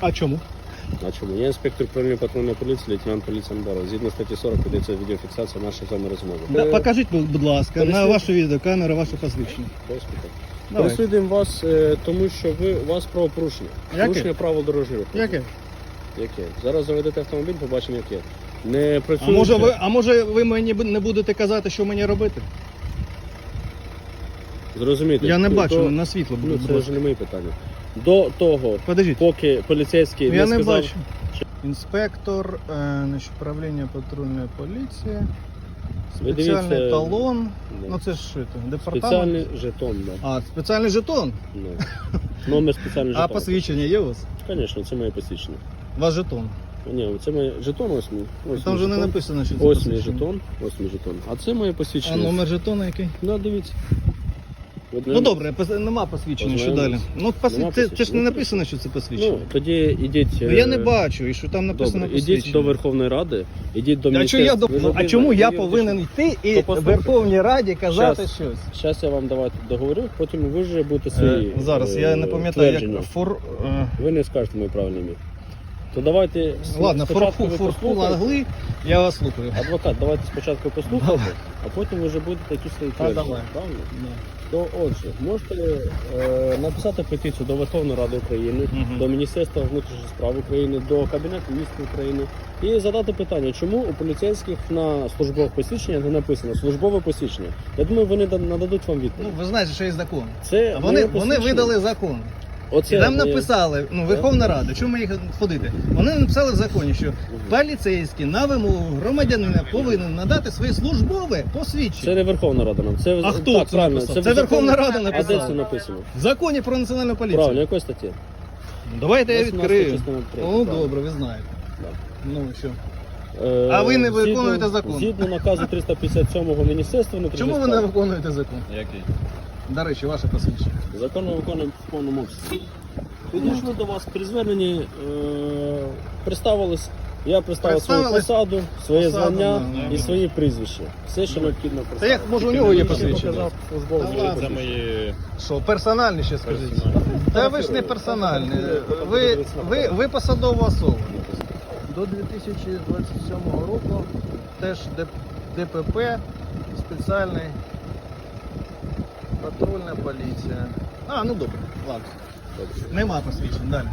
А чому? На чому? Я інспектор управління патрульної поліції, лейтенант поліції Анбаров. Згідно статті 40 ведеться відеофіксація нашої з вами розмови. Да, покажіть, будь ласка, на переслід- вашу відеокамеру ваше посвідчення. без. Давай. Переслідуємо вас, е, тому що ви у вас правопорушення. Яке? Порушення правил дорожнього руху. Яке? Яке? Зараз заведете автомобіль, побачимо яке. Не А може, ви, а може ви мені не будете казати, що мені робити? Зрозумієте? Я не до- бачу на світло, Ну, це вже не мої питання. До того, Подождіть. поки поліцейський Я не не сказав... бачу. Інспектор е, значить, управління патрульної поліції. Ви Спеціальний дивіться, талон. Да. Ну це ж що це, департамент. Спеціальний жетон, да. А, спеціальний жетон. Ну. Номер спеціальний А посвідчення є у вас? Звісно, це моє посвідчення. У вас жетон. Ні, це моє жетон ось мій. Ось Там мій вже не жетон. написано, що це Ось мій посвідчення. жетон, ось мій жетон. А це моє А посвідчення. номер жетона який? Ну, дивіться. Ну добре, пос- нема посвідчення, що далі. Ну, посвід... Нема це, це ж посвідчення. не написано, що це посвідчення. Ну, тоді ідіть. Ну, я е, не бачу, і що там написано Добре, ідіть посвідчення. до Верховної Ради, ідіть до А, що я до... А чому я повинен йти і То послухайте. Верховній Раді казати Щас. щось? Зараз я вам давайте договорю, потім ви вже будете свої. Е, Зараз е, я не пам'ятаю, твердження. як фор. е, Ви не скажете мої правильні ім'я. То давайте Ладно, спочатку форфу, ви форфу послухайте. я вас слухаю. Адвокат, давайте спочатку послухайте, а потім ви вже будете якісь свої Та твердження. давай. Правильно? То отже, можете е, написати петицію до Верховної Ради України, Мгм. до Міністерства внутрішніх справ України, до Кабінету міністрів України і задати питання, чому у поліцейських на службових посвідченнях не написано службове посвідчення. Я думаю, вони да- нададуть вам відповідь. Ну, ви знаєте, що є закон. Це Вони, моє вони посвідчення. видали закон. Оце І там моє- написали, ну, Верховна Рада, чому їх ходити? Вони написали в законі, що Мгм. поліцейський на вимогу громадянина повинен надати своє службове посвідчення. Це не Верховна Рада нам. Це А хто так, це правильно. написав? в Це Верховна законі- Рада А де написала. це написано? В законі про національну поліцію. Правильно, якої статті? Давайте я 18 відкрию. частина Ну правильно. добре, ви знаєте. Да. Ну що. Е, А ви не згідно- виконуєте закон. Згідно наказу 357-го Міністерства внутрішніх Чому ви не справ. виконуєте закон? Який? До речі, ваше посвідчення. Закон ми виконуємо в повному обсязі. Підійшли до вас при зверненні, е, представились. Я представив свою Представились. посаду, своє Посаду, звання да, і да. свої прізвища. Все, що необхідно Та представити. як може у нього є посвідчення? Та ладно. Це мої Що, персональні ще скажіть? Та ви ж не персональні. Ви, ви, ви посадова особа. До 2027 року теж Д- ДПП, спеціальний патрульна поліція. А, ну добре, ладно. Нема посвідчень, далі.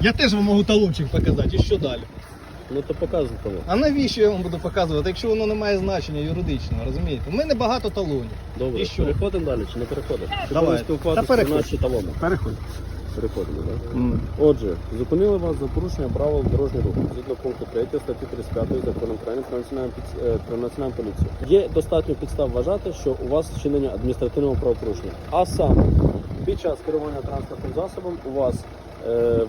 Я теж вам можу талончик показати, і що далі? Ну то показуй того. А навіщо я вам буду показувати, якщо воно не має значення юридичного, розумієте? У мене багато талонів. Добре, І що? переходимо далі чи не переходимо? Чи Давай. будемо спілкуватися Та про переходь. наші талони? Переходь. Переходимо, так? Отже, зупинили вас за порушення правил дорожнього руху згідно пункту 3 статті 35 закону України про національну, е, про національну поліцію. Є достатньо підстав вважати, що у вас вчинення адміністративного правопорушення. А саме під час керування транспортним засобом у вас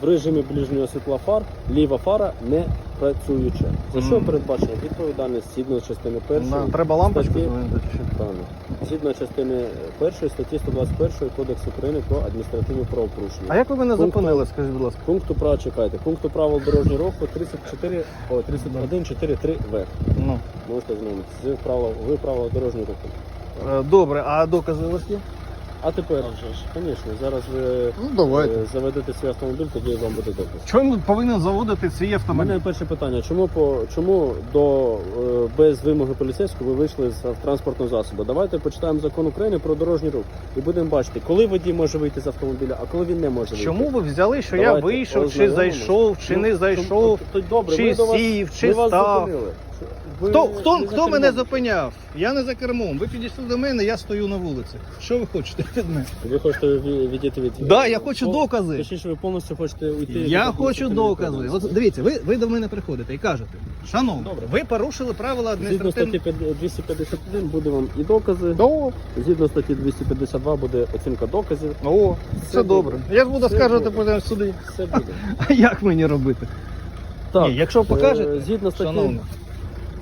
в режимі ближнього світла фар ліва фара не працююча. За що передбачена відповідальність згідно частини першої треба лампочку. статті- Згідно частини першої статті 121 Кодексу України про адміністративні правопорушення. А як ви мене Пункт- зупинили, скажіть, будь ласка? Пункту права чекайте. Пункту правил дорожнього руху 34, о, 31, 4, 3 В. Ну. Можете знайомитися. Ви правила дорожнього руху. Е, Добре, а докази у вас є? А тепер, звісно, зараз ви Ну е, заведете свій автомобіль, тоді вам буде доказ. Чому повинен заводити свій У автомобіль? мене перше питання: чому по чому до е, без вимоги поліцейського ви вийшли з транспортного засобу? Давайте почитаємо закон України про дорожній рух і будемо бачити, коли водій може вийти з автомобіля, а коли він не може вийти. Чому ви взяли, що я Давайте вийшов, чи ознайомимось. зайшов, чи Ну, не зайшов? то- то добре, чи ми до вас- сів, чи ми вас став? зупинили. Ви Хто, хто, за хто кермом. мене зупиняв? Я не за кермом. Ви підійшли до мене, я стою на вулиці. Що ви хочете від мене? Ви хочете ві- відійти від Да, я хочу Пол- докази. Точніше, ви повністю хочете уйти. від Я хочу докази. От дивіться, ви, ви до мене приходите і кажете, Добре. ви порушили правила Згідно статті 251 буде вам і докази. О, Згідно статті 252 буде оцінка доказів. о, Все добре. добре. Я ж буду добре. потім в. Все буде. А як мені робити? Так, Ні, якщо покажете, е, згідно статті, Шановний.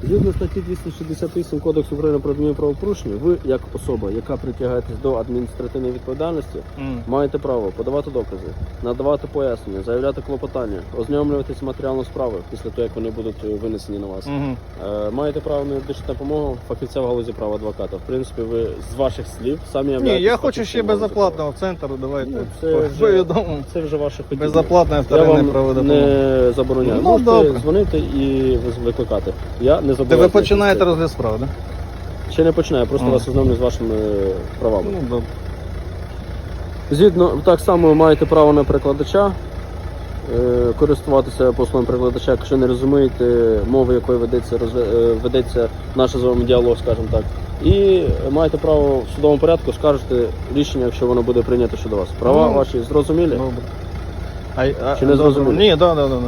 Згідно статті 268 Кодексу України про адмінправопорушення, ви, як особа, яка притягаєтесь до адміністративної відповідальності, М. маєте право подавати докази, надавати пояснення, заявляти клопотання, ознайомлюватися з матеріалом справи після того, як вони будуть е, винесені на вас. Мгм. Е, Маєте право на юридичну допомогу фахівця в галузі права адвоката. В принципі, ви з ваших слів самі Ні, являєтесь я хочу фахівцем ще в галузі безоплатного центру, давайте Ну, це вже- повідомимо. права. Це вже ваше хотіння. Безоплатне Я вторинне вам проведемо. не забороняю. Ну, Можете добре. дзвонити і викликати. Я не Та ви починаєте розгляд справи, так? Ще не починаю, я просто вас ознайомлю з вашими правами. Ну, добре. Згідно так само ви маєте право на перекладача. е, Користуватися послугами перекладача, якщо не розумієте мови, якою ведеться розгля- е, ведеться наш з вами діалог, скажімо так. І маєте право в судовому порядку скажете рішення, якщо воно буде прийнято щодо вас. Права Ну, ваші зрозумілі? Добре. А, а, Чи не зрозуміло? Ні, так, так, так.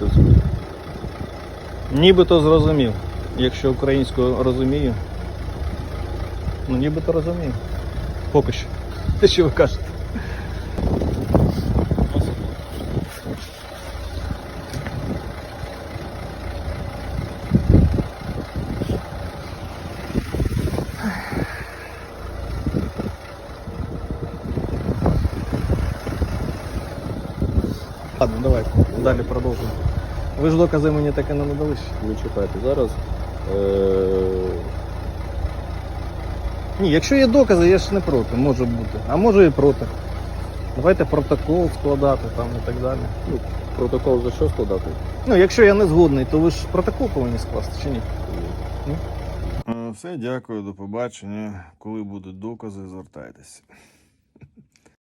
Зрозумілі. Нібито зрозумів. Якщо українською розумію. Ну, нібито розумію. Поки що. Те, що ви кажете. Ладно, давай, далі продовжуємо. Ви ж докази мені таки не надали ще. Не чекайте зараз. Е, Ні, якщо є докази, я ж не проти, може бути. А може і проти. Давайте протокол складати там і так далі. ну, протокол за що складати? Ну, якщо я не згодний, то ви ж протокол повинні скласти чи ні? Е, Все, дякую, до побачення. Коли будуть докази, звертайтеся.